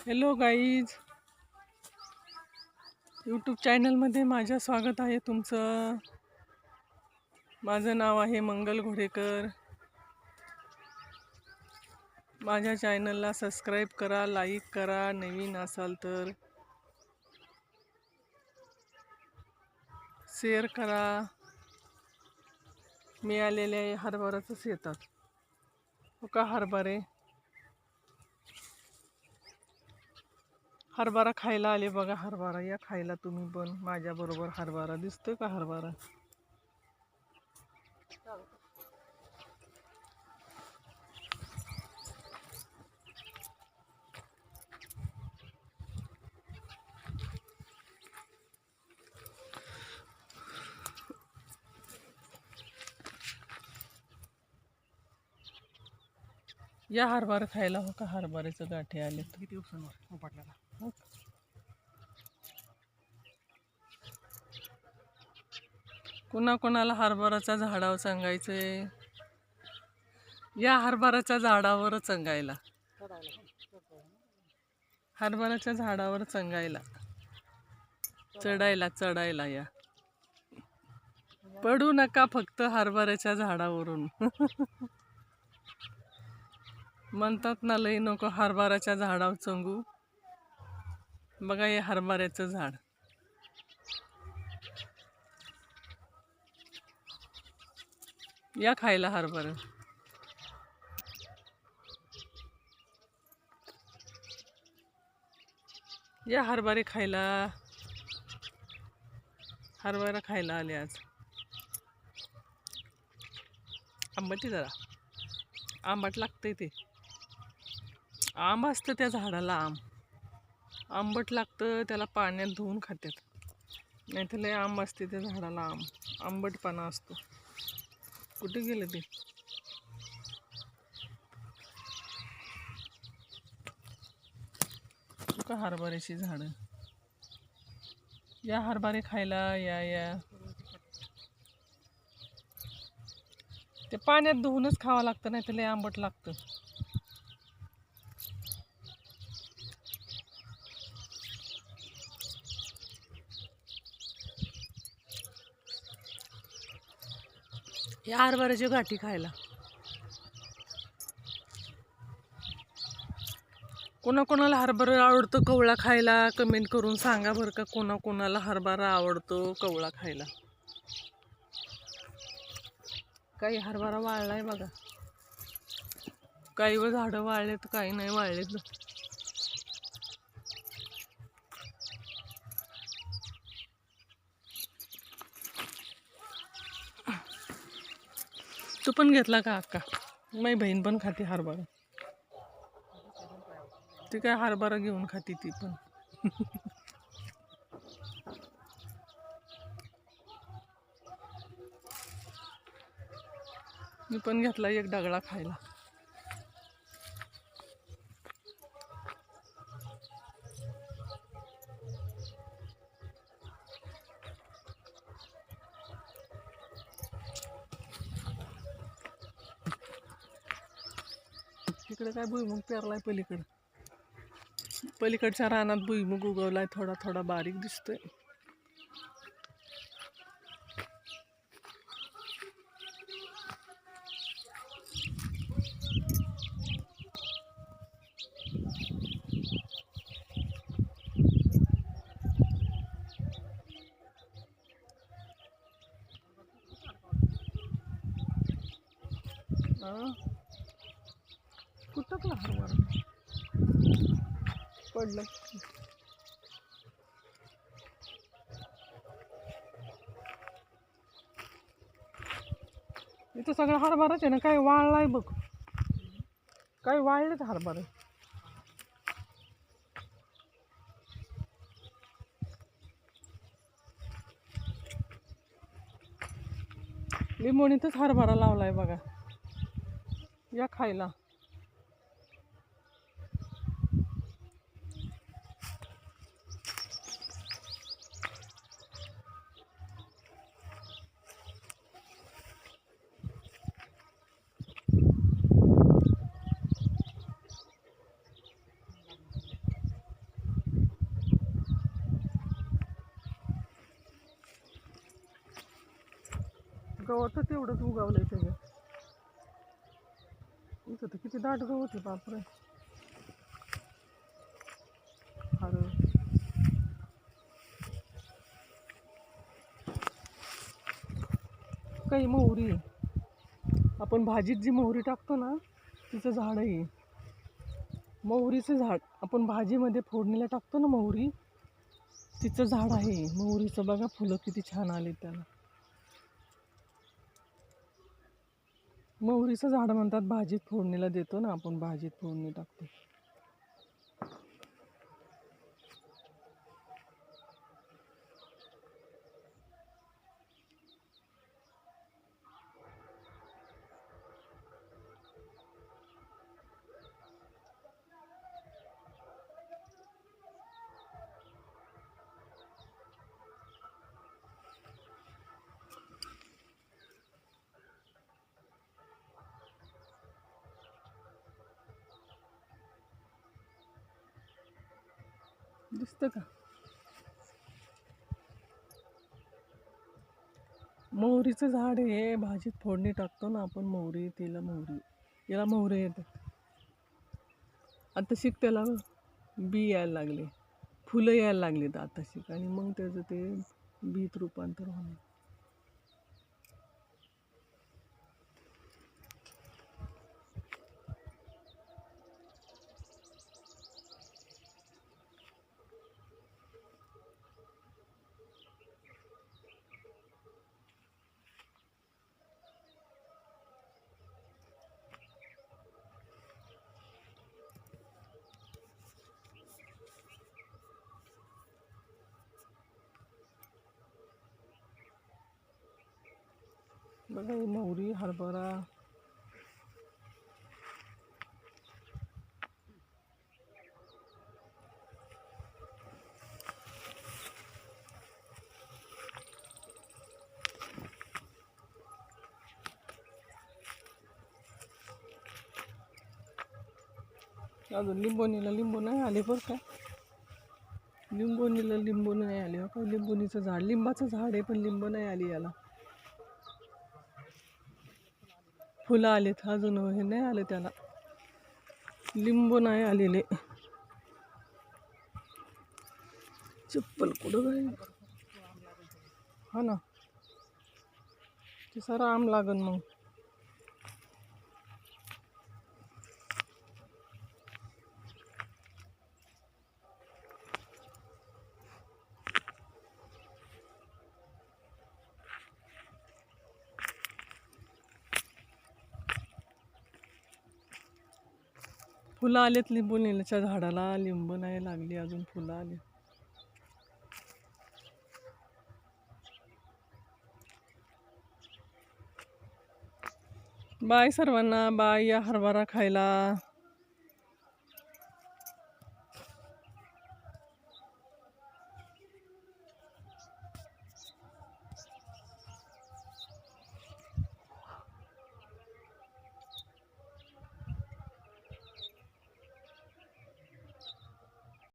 Hello guys YouTube चॅनलमध्ये माझ्या स्वागत आहे तुमचं. माझं नाव आहे मंगल घोडेकर माझ्या चॅनलला सबस्क्राईब करा लाईक करा नवीन असाल तर. शेअर करा. मिळालेल्या हरभराचंच येतात. हो का हरभरे? हरभरा खायला आले बघा हरभरा या खायला तुम्ही पण. माझ्याबरोबर हरभरा दिसतोय का हरभरा? या हरभरा खायला हो का हरभऱ्याचं गाठे आले किती दिवसांवर? कुणाकुणाला हरभराच्या झाडावर सांगायचंय या हरभराच्या झाडावर चंगायला. हरभराच्या झाडावर चंगायला. चढायला चढायला या. पडू नका फक्त हरभऱ्याच्या झाडावरून. म्हणतात ना लई नको हरभऱ्याच्या झाडावर चंगू. बघा हे हरभऱ्याचं झाड. या खायला हरभरा. या हरभरे खायला हरभरा खायला आले आज. आंबट जरा. आंबट लागतंय ते. आंब असतं त्या झाडाला आंब. आंबट लागतं त्याला पाण्यात धुवून खात्यात. नाही तर लय आंब असते त्या झाडाला आंब. आंबटपणा असतो. कुठे गेलं ते? का हरभऱ्याची झाडं? या हरभरे खायला या या. ते पाण्यात धुवूनच खावं लागतं नाही तर लय आंबट लागतं. हे हरभऱ्याची गाठी खायला. कोणाकोणाला हरभरा आवडतो कवळा खायला कमेंट करून सांगा बरं का कोणाकोणाला हरभरा आवडतो कवळा खायला. काही हरभरा वाळलाय बघा. काही व झाडं वाळलेत काही नाही वाळलेत. तू पण घेतला का अक्का? माझी बहीण पण खाते हरभरा. ती काय हरभरा घेऊन खाते ती पण. मी पण घेतला एक दगडा खायला. इकडे काय भुईमुग पेरलाय पलीकडे. पलीकडच्या रानात भुईमुग उगवलाय थोडा थोडा बारीक दिसतोय. हा हरभरा पडलं. इथं सगळं हरभराच आहे ना काय वाळलाय बघ. काय वाळलेत हरभरा. लिंबोणीतच हरभरा लावलाय बघा. या खायला. गवत तेवढंच उगवलंय सगळं. इथं तर किती दाट गवत आहे बापरे. अरे काही मोहरी. आपण भाजीत जी मोहरी टाकतो ना तिचं झाड आहे मोहरीचं झाड. आपण भाजीमध्ये फोडणीला टाकतो ना मोहरी तिचं झाड आहे. मोहरीचं बघा फुलं किती छान आले त्याला. मोहरीचं झाड म्हणतात भाजीत फोडणीला देतो ना आपण भाजीत फोडणी टाकतो. दिसतं का? मोहरीचं झाड हे भाजीत फोडणी टाकतो ना आपण मोहरी तिला मोहरी. याला मोहरे येतात. आता शिक त्याला. बी यायला लागले. फुलं यायला लागलीत आता शिक. आणि मग त्याचं ते बीत रूपांतर होणार. बघा ही मोहरी हरभरा. अजून लिंबोणीला लिंबू नाही आले बरं का? लिंबोणीला लिंबू नाही आले. का लिंबोणीचं झाड लिंबाचं झाड आहे पण लिंबू नाही आली याला. फुलं आलेत. अजून हे नाही आले त्याला. लिंबू नाही आलेले. चप्पल कुठं काय हा ना. ते सारा आम लागन मग. फुलं आलेत लिंबू नेल्याच्या झाडाला लिंबू नाही लागली अजून फुलं आली. बाय सर्वांना बाय या हरभरा खायला.